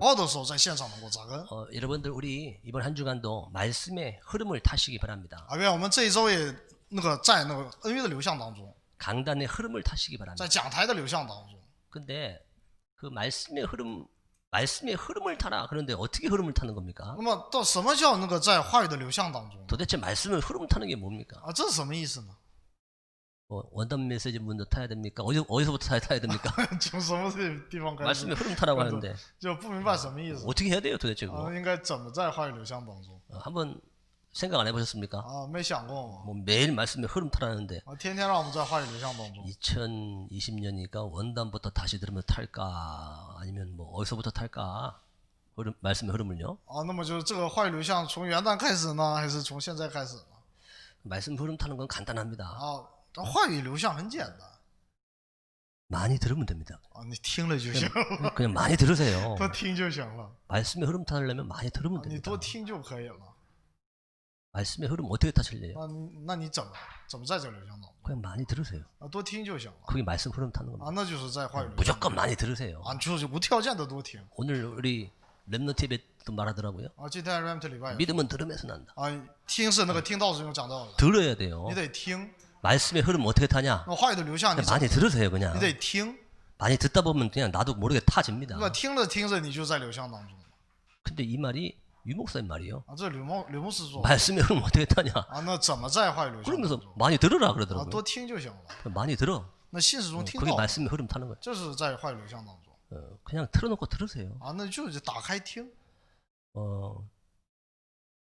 好的时候在线上能够扎根。 어, 여러분들 우리 이번 한 주간도 말씀의 흐름을 타시기 바랍니다. 啊，愿我们这一周也那个在那个恩约的流向当中， 강단의 흐름을 타시기 바랍니다. 在讲台的流向当中。 근데 그 말씀의 흐름 말씀의 흐름을 타라 그런데 어떻게 흐름을 타는 겁니까? 那么到什么叫那个在话语的流向当中 도대체 말씀의 흐름 타는 게 뭡니까? 啊？这是什么意思呢？ 뭐 원단 메시지 문도 타야 됩니까? 어디 어디서부터 타야, 타야 됩니까? 从什么地方开始 말씀의 ？ 흐름 타라고 하는데 就不明白什么意思 어떻게 해야 돼요 도대체 啊？ 그거? 应该怎么在话语流向当中 어, 한번 생각 안 해보셨습니까? 啊？没想过吗？ 뭐 매일 말씀의 흐름 타라는데 啊，天天让我们在话语流向当中 2020년이니까 원단부터 다시 들으면 탈까 아니면 뭐 어디서부터 탈까? 흐름, 말씀의 흐름을요? 啊。那么就是这个话语流向从元旦开始呢，还是从现在开始呢？ 말씀 흐름 타는 건 간단합니다. 啊， 这话语流向很简单 많이 들으면 됩니다. 啊，你听了就行， 그냥 많이 들으세요. 多听就行了， 말씀의 흐름 타려면 많이 들으면 啊你 됩니다. 多听就可以了。 말씀의 흐름 어떻게 타실래요? 那你那你怎么怎么在这个流向当中 그냥 많이 들으세요. 啊？多听就行了 그게 말씀 흐름 타는 啊 겁니다. ，那就是在话语流向 무조건 많이 들으세요. 啊，就是无条件的多听 오늘 우리 랩넌트 예배도 말하더라고요. 啊。今天 Ramt 礼拜也 믿음은 들으면서 난다. 啊，听是那个听到时用讲到的， 들어야 돼요. 你得听。 말씀의 흐름 어떻게 타냐? 那话语的流向你 그냥 怎么 많이 들으세요, 그냥. 你得听， 많이 듣다 보면 그냥 나도 모르게 타집니다. 那么听着听着你就在流向当中 근데 이 말이 유 목사님 말이요. 啊。这是刘牧刘牧师说 말씀의 흐름 어떻게 타냐? 啊，那怎么在话语流向当 그러면서 中 많이 들으라 啊？ 그러더라고요. 多听就行了。 많이 들어. 那信使中听 그게 到， 말씀의 흐름 타는 거예요. 这是在话语流向当中 어, 그냥 틀어놓고 들으세요. 啊，那就是打开听。 어,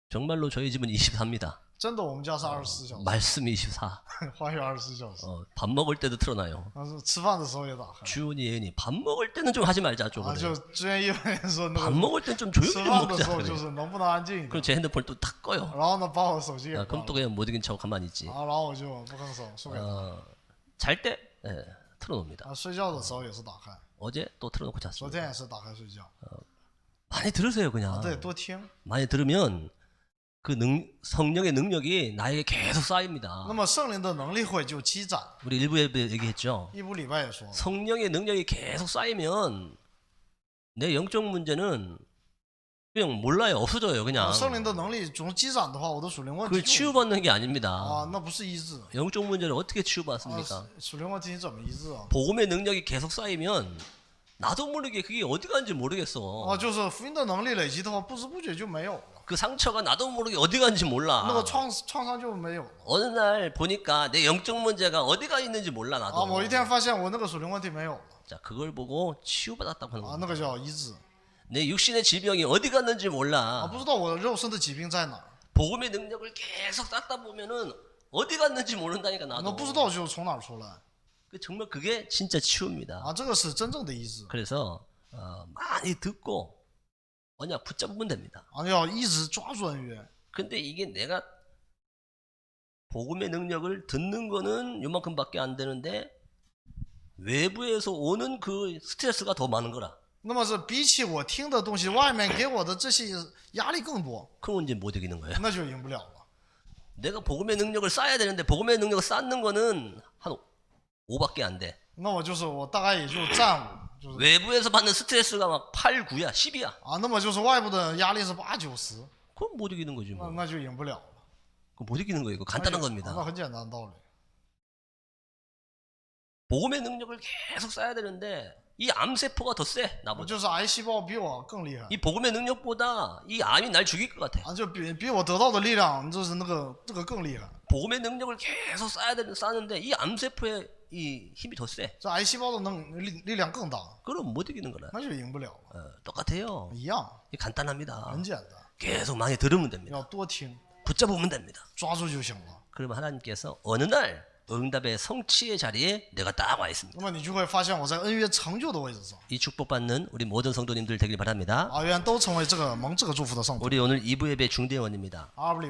정말로 저희 집은 24입니다. 真的，我们家是二十四小时， 말씀이 24. 话语二十四小时， 어, 밥 먹을 때도 틀어놔요. 但是吃饭的时候也打开。 주은이 예은이 밥 먹을 때는 좀 하지 말자 좀 啊，就 그래요. 之前一文说那 밥 个 먹을 땐 좀 조용히 吃 좀 饭的时 먹자 候就 그래요. 是能不能安静一点 그럼 ？ 제 핸드폰을 또 탁 꺼요. 然后呢，把我手机也 아, 关 그럼 또 了， 그냥 못 이긴 척 가만히 있지. 啊，然后我就不吭手，说给他。 어, 잘 때 예, 틀어놓습니다. 啊，睡觉的时候也是打开， 어제 또 틀어놓고 昨 잤습니다. 天也是打开睡觉。 많이 들으세요 그냥. 啊，对，多听。 많이 들으면 그 능, 성령의 능력이 나에게 계속 쌓입니다. 那么圣灵的能力会就积攒。 우리 일부 예배 얘기했죠. 一部礼拜也说了， 성령의 능력이 계속 쌓이면 내 영적 문제는 그냥 몰라요. 없어져요. 그냥. 啊圣灵的能力总积攒的话，我的属灵问 그걸 题就 치유받는 게 아닙니다. 啊，那不是医治。 영적 문제를 어떻게 啊 치유받습니까? ，属灵问题你怎么医治啊？ 복음의 능력이 계속 쌓이면 나도 모르게 그게 어디 간지 啊， 모르겠어. 就是福音的能力累积的话，不知不觉就没有了， 그 상처가 나도 모르게 어디 간지 那 몰라. 个创创伤就没有了。 어느 날 보니까 내 영적 문제가 어디가 있는지 몰라 啊， 나도. 某一天发现我那个属灵问题没有了， 자, 그걸 보고 치유받았다고 하는 啊， 거야. 那个叫医治。 내 육신의 질병이 어디 갔는지 啊， 몰라. 不知道我肉身的疾病在哪儿， 복음의 능력을 계속 쌓다 보면은 어디 갔는지 모른다니까 那 나도. 不知道就从哪儿出来。 그 정말 그게 진짜 치유입니다. 啊，这个是真正的医治。 그래서 어, 많이 듣고 언약 붙잡으면 됩니다. 啊，要一直抓住恩约。 근데 이게 내가 복음의 능력을 듣는 거는 요만큼밖에 안 되는데 외부에서 오는 그 스트레스가 더 많은 거라. 那么是比起我听的东西，外面给我的这些压力更多， 그럼 이제 못 이기는 거예요. 那就赢不了了。 내가 복음의 능력을 쌓아야 되는데 복음의 능력을 쌓는 거는 한 5밖에 안 돼. 那我就是我大概也就占五， 就是 외부에서 받는 스트레스가 막 8, 9야, 10이야. 啊，那么就是外部的压力是八九十， 그럼 못 이기는 거지 那 뭐. 那就赢不了了。 그못 이기는 거예요. 이거 간단한 那就 겁니다. 那很简单的道理。 복음의 능력을 계속 쌓아야 되는데 이 암세포가 더 세, 我 나보다. 就是癌细胞比我更厉害 이 복음의 능력보다 이 암이 날 죽일 것 같아. 啊，就比比我得到的力量，就是那个这个更厉害。 복음의 능력을 계속 쌓아야 되는 쌓는데 이 암세포의 이 힘이 더 세. 这癌细胞的能力力量更大， 그럼 못 이기는 거라. 那就赢不了了。 어, 똑같아요. 一样， 이 간단합니다. 很简单， 계속 많이 들으면 됩니다. 要多听， 붙잡으면 됩니다. 抓住就行了。 그러면 하나님께서 어느 날 응답의 성취의 자리에 내가 딱 와 있습니다. 那么你就会发现我在恩约成就的位置上 이 축복받는 우리 모든 성도님들 되길 바랍니다. 啊，愿都成为这个蒙这个祝福的圣徒。 우리 오늘 2부 예배 중대원입니다. 阿布里。